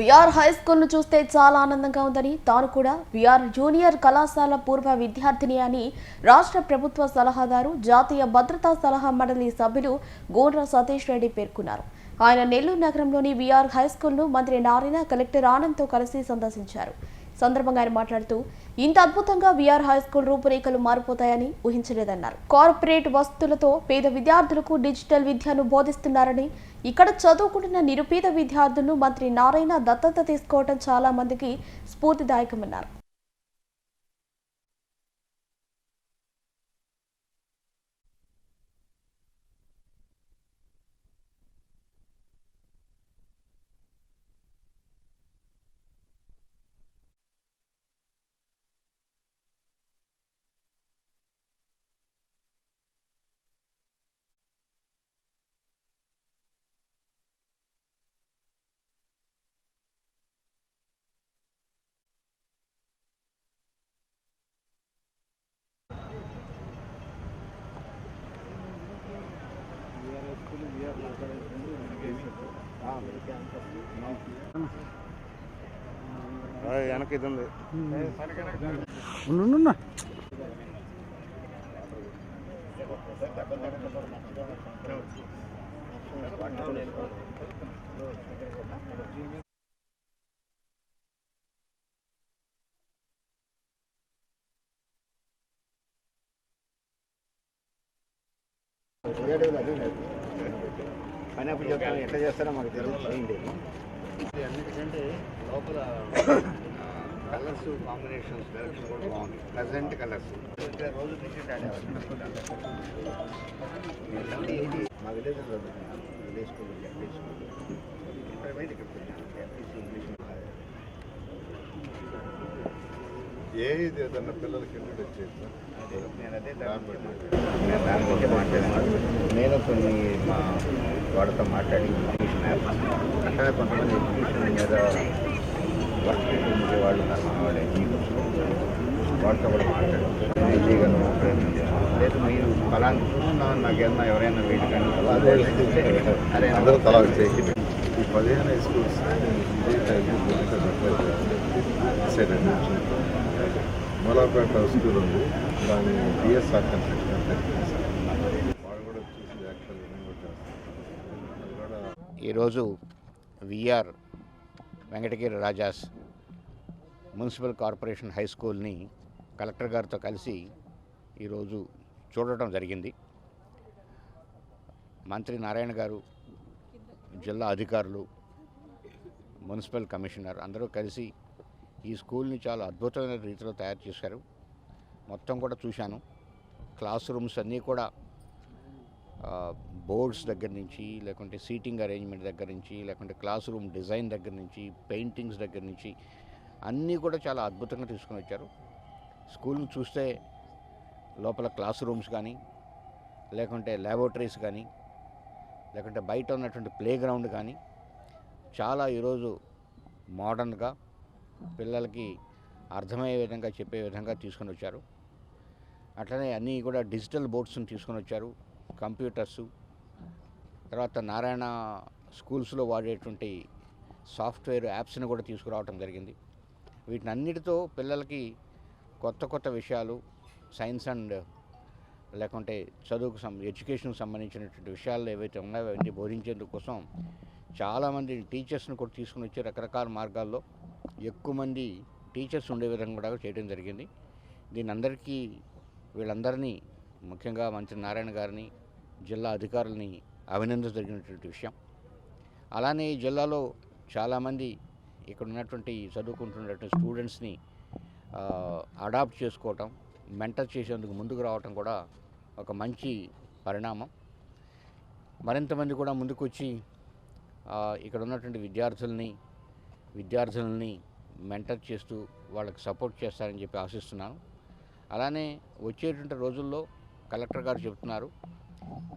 VR high స్కూల్ను చూస్తే చాలా ఆనందంగా ఉందని తాను కూడా విఆర్ జూనియర్ కళాశాల పూర్వ విద్యార్థిని అని రాష్ట్ర ప్రభుత్వ సలహాదారు జాతీయ భద్రతా సలహా మండలి సభ్యులు గోండ్ర సతీష్ రెడ్డి పేర్కొన్నారు. ఆయన నెల్లూరు నగరంలోని విఆర్ హై స్కూల్ను మంత్రి నారాయణ కలెక్టర్ ఆనంద్తో కలిసి సందర్శించారు. సందర్భంగా ఆయన మాట్లాడుతూ ఇంత అద్భుతంగా విఆర్ హై స్కూల్ రూపురేఖలు మారిపోతాయని ఊహించలేదన్నారు. కార్పొరేట్ వస్తులతో పేద విద్యార్థులకు డిజిటల్ విద్యను బోధిస్తున్నారని ఇక్కడ చదువుకుంటున్న నిరుపేద విద్యార్థులను మంత్రి నారాయణ దత్తత తీసుకోవడం చాలా మందికి స్ఫూర్తిదాయకమన్నారు. వెనక ఇది ఉంది. ఉండు. పని అప్పుడు చెప్తాను ఎట్లా చేస్తారో మాకు తెలియదు చేయండి. అన్నిటికంటే లోపల కలర్స్ కాంబినేషన్స్ డైరెక్షన్ కూడా బాగుంది. Present colours. రోజు క్రికెట్ ఆడేవాళ్ళు ఇది మా village village school village school. ఇక్కడ బయట ఇక్కడికి వచ్చాను ఎంపీసీ ఇంగ్లీష్ ఏ ఇది ఏదన్నా పిల్లలకి ఇంట్రొడ్యూస్ చేస్తా అదే నేను అదే దాన్ని దాని గురించి మాట్లాడాను. నేను కొన్ని మా వాళ్ళతో మాట్లాడి అక్కడ కొంతమంది ఎడ్యుకేషన్ మీద వర్క్ చేసే వాళ్ళు వాళ్ళ ఎన్జిఓస్లో వాళ్ళతో కూడా మాట్లాడాను. చేయగలను చేస్తాను లేదు మీరు ఫలాన్ని చూస్తున్నాను నాకేమన్నా ఎవరైనా వీళ్ళు కానీ అదే. అదే అందరూ తలా చేసి ఈ పదిహేను స్కూల్స్ నుంచి మలాపేట స్కూల్ ఉంది. దాని బిఎస్ఆర్ కన్స్ట్రక్షన్ వాళ్ళు కూడా చూసి యాక్చువల్ అది కూడా ఈరోజు VR Venkatagiri Rajas municipal corporation high స్కూల్ని కలెక్టర్ గారితో కలిసి ఈరోజు చూడటం జరిగింది. మంత్రి నారాయణ గారు జిల్లా అధికారులు మున్సిపల్ కమిషనర్ అందరూ కలిసి ఈ స్కూల్ని చాలా అద్భుతమైన రీతిలో తయారు చేశారు. మొత్తం కూడా చూశాను. క్లాస్ రూమ్స్ అన్నీ కూడా బోర్డ్స్ దగ్గర నుంచి లేకుంటే సీటింగ్ అరేంజ్మెంట్ దగ్గర నుంచి లేకుంటే క్లాస్ రూమ్ డిజైన్ దగ్గర నుంచి పెయింటింగ్స్ దగ్గర నుంచి అన్నీ కూడా చాలా అద్భుతంగా తీసుకొని వచ్చారు. స్కూల్ని చూస్తే లోపల క్లాస్ రూమ్స్ కానీ లేకుంటే ల్యాబొరేటరీస్ కానీ లేకుంటే బయట ఉన్నటువంటి ప్లే గ్రౌండ్ కానీ చాలా ఈరోజు మోడర్న్గా పిల్లలకి అర్థమయ్యే విధంగా చెప్పే విధంగా తీసుకొని వచ్చారు. అట్లనే అన్నీ కూడా డిజిటల్ బోర్డ్స్ని తీసుకొని వచ్చారు. కంప్యూటర్స్. తర్వాత నారాయణ స్కూల్స్లో వాడేటువంటి సాఫ్ట్వేర్ యాప్స్ని కూడా తీసుకురావడం జరిగింది. వీటిని అన్నిటితో పిల్లలకి కొత్త కొత్త విషయాలు సైన్స్ అండ్ లేకుంటే చదువుకు సం ఎడ్యుకేషన్కి సంబంధించినటువంటి విషయాలు ఏవైతే ఉన్నాయో అవన్నీ బోధించేందుకు కోసం చాలామంది టీచర్స్ని కూడా తీసుకుని వచ్చి రకరకాల మార్గాల్లో ఎక్కువ మంది టీచర్స్ ఉండే విధంగా కూడా చేయడం జరిగింది. దీని అందరికీ వీళ్ళందరినీ ముఖ్యంగా మంత్రి నారాయణ గారిని జిల్లా అధికారులని అభినందించదగినటువంటి విషయం. అలానే ఈ జిల్లాలో చాలామంది ఇక్కడ ఉన్నటువంటి చదువుకుంటున్నటువంటి స్టూడెంట్స్ని అడాప్ట్ చేసుకోవటం మెంటర్ చేసేందుకు ముందుకు రావటం కూడా ఒక మంచి పరిణామం. మరింతమంది కూడా ముందుకొచ్చి ఇక్కడ ఉన్నటువంటి విద్యార్థుల్ని విద్యార్థులని మెంటర్ చేస్తూ వాళ్ళకి సపోర్ట్ చేస్తారని చెప్పి ఆశిస్తున్నాను. అలానే వచ్చేటువంటి రోజుల్లో కలెక్టర్ గారు చెబుతున్నారు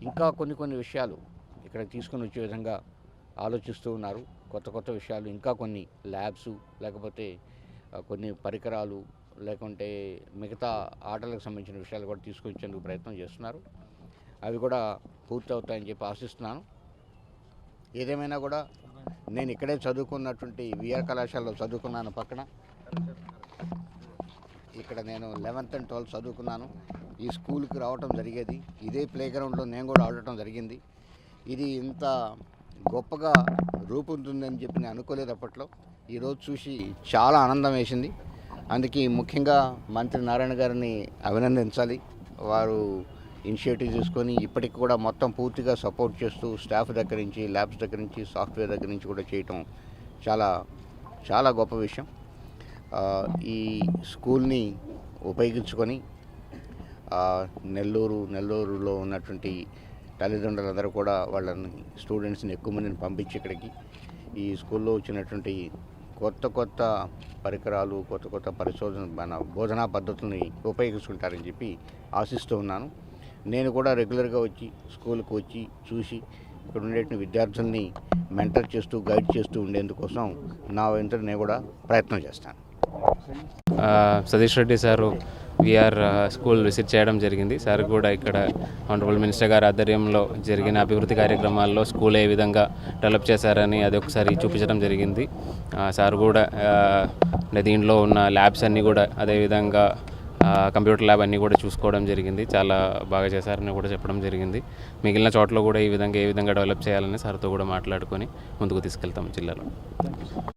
ఇంకా కొన్ని కొన్ని విషయాలు ఇక్కడ తీసుకొని వచ్చే విధంగా ఆలోచిస్తూ ఉన్నారు. కొత్త కొత్త విషయాలు ఇంకా కొన్ని ల్యాబ్స్ లేకపోతే కొన్ని పరికరాలు లేకుంటే మిగతా ఆటలకు సంబంధించిన విషయాలు కూడా తీసుకొచ్చేందుకు ప్రయత్నం చేస్తున్నారు. అవి కూడా పూర్తి అవుతాయని చెప్పి ఆశిస్తున్నాను. ఏదేమైనా కూడా నేను ఇక్కడే చదువుకున్నటువంటి విఆర్ కళాశాలలో చదువుకున్నాను పక్కన. ఇక్కడ నేను లెవెన్త్ అండ్ ట్వెల్త్ చదువుకున్నాను. ఈ స్కూల్కి రావటం జరిగేది. ఇదే ప్లే గ్రౌండ్లో నేను కూడా ఆడటం జరిగింది. ఇది ఇంత గొప్పగా రూపొందుతుందని చెప్పి నేను అనుకోలేదు అప్పట్లో. ఈరోజు చూసి చాలా ఆనందం వేసింది. అందుకే ముఖ్యంగా మంత్రి నారాయణ గారిని అభినందించాలి. వారు ఇనిషియేటివ్ తీసుకొని ఇప్పటికి కూడా మొత్తం పూర్తిగా సపోర్ట్ చేస్తూ స్టాఫ్ దగ్గర నుంచి ల్యాబ్స్ దగ్గర నుంచి సాఫ్ట్వేర్ దగ్గర నుంచి కూడా చేయటం చాలా చాలా గొప్ప విషయం. ఈ స్కూల్ని ఉపయోగించుకొని నెల్లూరు నెల్లూరులో ఉన్నటువంటి తల్లిదండ్రులందరూ కూడా వాళ్ళని స్టూడెంట్స్ని ఎక్కువ మందిని పంపించి ఇక్కడికి ఈ స్కూల్లో వచ్చినటువంటి కొత్త కొత్త పరికరాలు కొత్త కొత్త పరిశోధన మన బోధనా పద్ధతుల్ని ఉపయోగించుకుంటారని చెప్పి ఆశిస్తూ ఉన్నాను. నేను కూడా రెగ్యులర్గా వచ్చి స్కూల్కి వచ్చి చూసి ఇక్కడ ఉండేటువంటి విద్యార్థుల్ని మెంటర్ చేస్తూ గైడ్ చేస్తూ ఉండేందుకోసం నా వెంట నేను కూడా ప్రయత్నం చేస్తాను. Satish Reddy sir VR school visit చేయడం జరిగింది. సార్ కూడా ఇక్కడ ఆనరబుల్ మినిస్టర్ గారి ఆధ్వర్యంలో జరిగిన అభివృద్ధి కార్యక్రమాల్లో స్కూల్ ఏ విధంగా డెవలప్ చేశారని అది ఒకసారి చూపించడం జరిగింది. సార్ కూడా దీంట్లో ఉన్న ల్యాబ్స్ అన్నీ కూడా అదేవిధంగా కంప్యూటర్ ల్యాబ్ అన్నీ కూడా చూసుకోవడం జరిగింది. చాలా బాగా చేశారని కూడా చెప్పడం జరిగింది. మిగిలిన చోట్ల కూడా ఈ విధంగా ఏ విధంగా డెవలప్ చేయాలని సార్తో కూడా మాట్లాడుకొని ముందుకు తీసుకెళ్తాం జిల్లాలో.